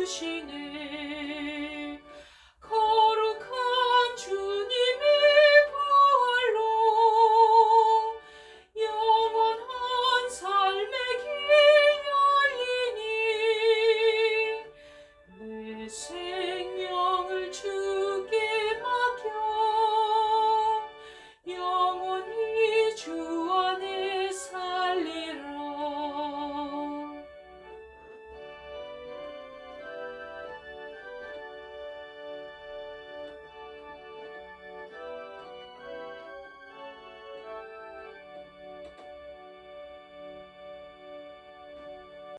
주시네. 거룩한 주님의 발로 영원한 삶의 길 열리니